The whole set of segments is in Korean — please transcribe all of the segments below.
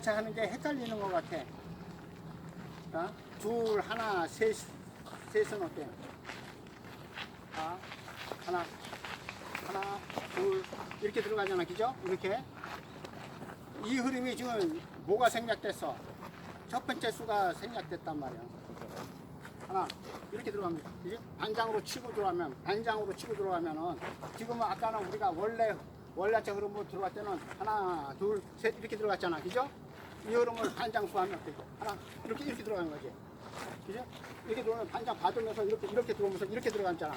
자 하는 게 헷갈리는 것 같아. 자, 둘, 하나, 셋, 셋은 어때요? 자, 하나, 하나, 둘, 이렇게 들어가잖아, 그죠? 이렇게. 이 흐름이 지금 뭐가 생략됐어? 첫 번째 수가 생략됐단 말이야. 하나, 이렇게 들어갑니다. 그지? 반장으로 치고 들어가면, 반장으로 치고 들어가면은, 지금은 아까는 우리가 원래, 원래체 흐름으로 들어갈 때는 하나, 둘, 셋 이렇게 들어갔잖아. 그죠? 이 흐름을 반장 수 하면 되죠. 하나, 이렇게, 이렇게 들어가는 거지. 그죠? 이렇게 들어오면 반장 받으면서 이렇게, 이렇게 들어오면서 이렇게 들어갔잖아.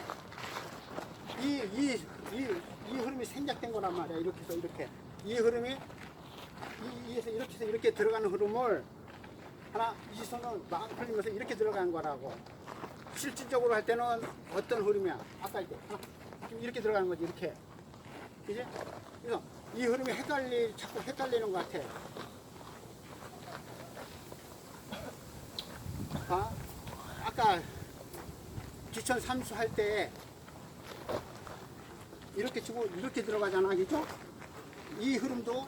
이, 이, 이, 이 흐름이 생략된 거란 말이야. 이렇게 해서 이렇게. 이 흐름이, 이, 이에서 이렇게 해서 이렇게 들어가는 흐름을 하나, 이 손을 막 흘리면서 이렇게 들어가는 거라고. 실질적으로 할 때는 어떤 흐름이야? 아까 이렇게 이렇게 들어가는 거지, 이렇게. 그지? 그래서 이 흐름이 헷갈리, 자꾸 헷갈리는 것 같아. 봐. 아까 기천 삼수 할 때 이렇게 치고 이렇게 들어가잖아, 그죠? 이 흐름도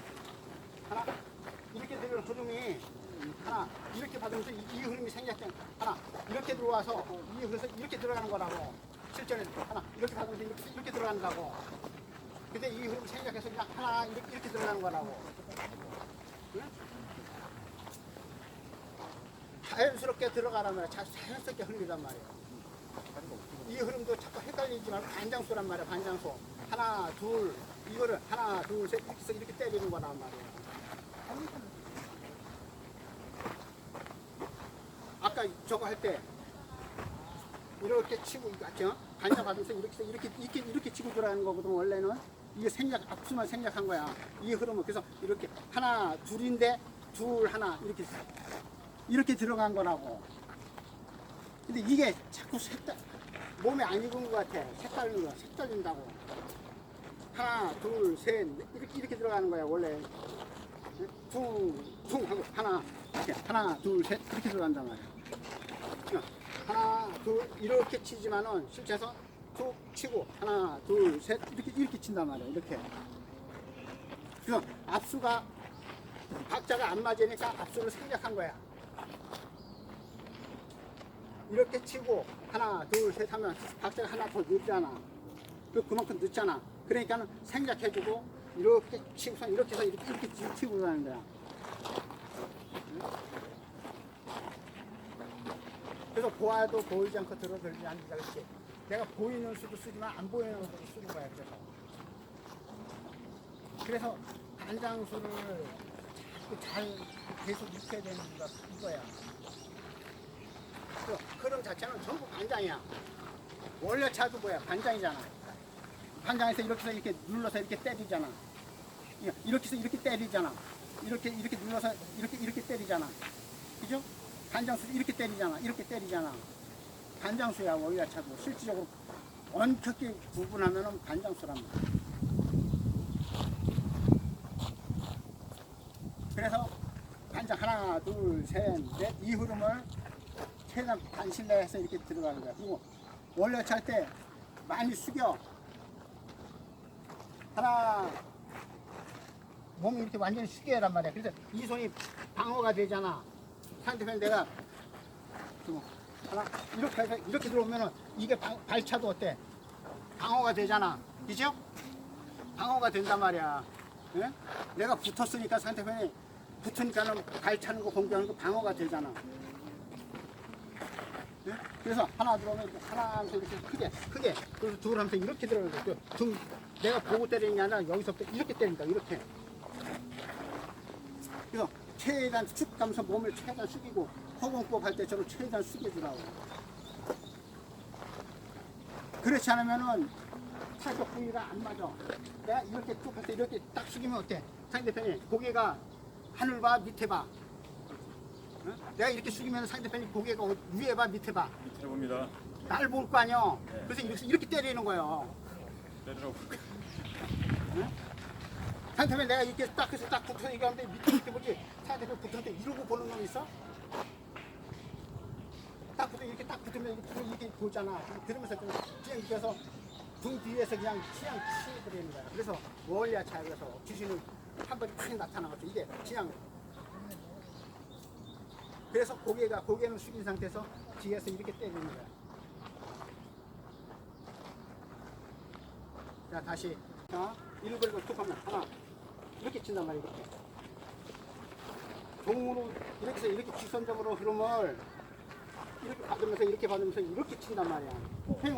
하나 이렇게 들어가는 흐름이 하나 이렇게 받으면서 이, 이 흐름이 생략된 하나 이렇게 들어와서 이 그래서 이렇게 들어가는 거라고 실전에 하나 이렇게 받으면서 이렇게, 이렇게 들어간다고 근데 이 흐름 생략해서 그냥 하나 이렇게, 이렇게 들어가는 거라고 응? 자연스럽게 들어가란 말이야 자, 자연스럽게 흘리란 말이야 이 흐름도 자꾸 헷갈리지만 반장수란 말이야 반장수. 하나 둘 이거를 하나 둘 셋 이렇게 해서 이렇게 때리는 거란 말이야 아까 저거 할 때 이렇게 치고 맞죠? 반장 받으면서 이렇게 이렇게 이렇게 이렇게 치고 들어가는 거거든 원래는. 이게 생략 앞수만 생략한 거야. 이 흐름은. 그래서 이렇게 하나 둘인데 둘 하나 이렇게 이렇게 들어간 거라고. 근데 이게 자꾸 색달 몸에 안 익은 것 같아. 색달리는 거야 색달린다고. 하나 둘 셋 이렇게 이렇게 들어가는 거야 원래. 퉁 퉁 하고 하나 이렇게. 하나 둘 셋 이렇게 들어간단 말이야. 하나 둘 이렇게 치지만은 실제서 툭 치고 하나 둘 셋 이렇게 이렇게 친단 말이야 이렇게. 그래서 압수가 박자가 안 맞으니까 압수를 생략한 거야 이렇게 치고 하나 둘 셋 하면 박자가 하나 더 늦잖아. 그 그만큼 늦잖아. 그러니까는 생략해주고 이렇게 치고서 이렇게 해서 이렇게 이렇게 치- 치고 가는 거야. 그래서 보아도 보이지 않고 들어들지 않는다 그렇지. 내가 보이는 수도 쓰지만 안 보이는 수도 쓰는 거야 그래서. 그래서 반장수를 자꾸 잘 계속 익혀야 되는 이거야 그 흐름 자체는 전부 반장이야 원래 차도 뭐야 반장이잖아 반장에서 이렇게 해서 이렇게 눌러서 이렇게 때리잖아 이렇게 해서 이렇게 때리잖아 이렇게 이렇게 눌러서 이렇게 이렇게 때리잖아 그죠? 반장수 이렇게 때리잖아. 이렇게 때리잖아. 반장수야 원래 차도 실질적으로 엄격히 구분하면은 반장수란 말이야. 그래서 반장 하나, 둘, 셋, 넷 이 흐름을 최대한 반실내해서 이렇게 들어가는 거야. 그리고 원래 찰 때 많이 숙여. 하나, 몸이 이렇게 완전히 숙여란 말이야. 그래서 이 손이 방어가 되잖아. 상대편 내가 좀 하나 이렇게 해서 이렇게 들어오면은 이게 방- 발차도 어때? 방어가 되잖아. 그죠? 방어가 된단 말이야. 예? 내가 붙었으니까 상대편이 붙으니까는 발차는 거 공격하는 거 방어가 되잖아. 예? 그래서 하나 들어오면 하나 하면서 이렇게 크게 크게 그래서 둘 하면서 이렇게 들어가는 거죠. 등 내가 보고 때리는 게 아니라 여기서부터 이렇게 때린다. 이렇게. 그래서 최대한 쭉 가면서 몸을 최대한 숙이고 허공법 할 때처럼 최대한 숙여주라고. 그렇지 않으면은 타격 부위가 안 맞아. 내가 이렇게 쭉할때 이렇게 딱 숙이면 어때? 상대편이 고개가 하늘 봐 밑에 봐. 응? 내가 이렇게 숙이면 상대편이 고개가 어- 위에 봐 밑에 봐. 해봅니다. 날 볼 거 아니야. 그래서 이렇게, 이렇게 때리는 거예요. 때리라고 볼까? 상대편 내가 이렇게 딱 해서 딱 붙어서 얘기하는데 밑에 밑에 보지 상대편 붙었는데 이러고 보는 놈 있어? 딱 붙어 이렇게 딱 붙으면 이렇게, 이렇게 보잖아 그러면서 그냥 그냥 이렇게 해서 등 뒤에서 그냥 그냥 치버리는 거야 그래서 월야 차에서 귀신은 한 번에 탁 나타나거든 이게 그냥 그래서 고개가 고개는 숙인 상태에서 뒤에서 이렇게 때리는 거야. 자 다시 자 일그리고 툭 하면 하나 이렇게 친단 말이야 이렇게. 종으로 이렇게 해서 이렇게 직선적으로 흐름을 이렇게 받으면서 이렇게 받으면서 이렇게 친단 말이야. 횡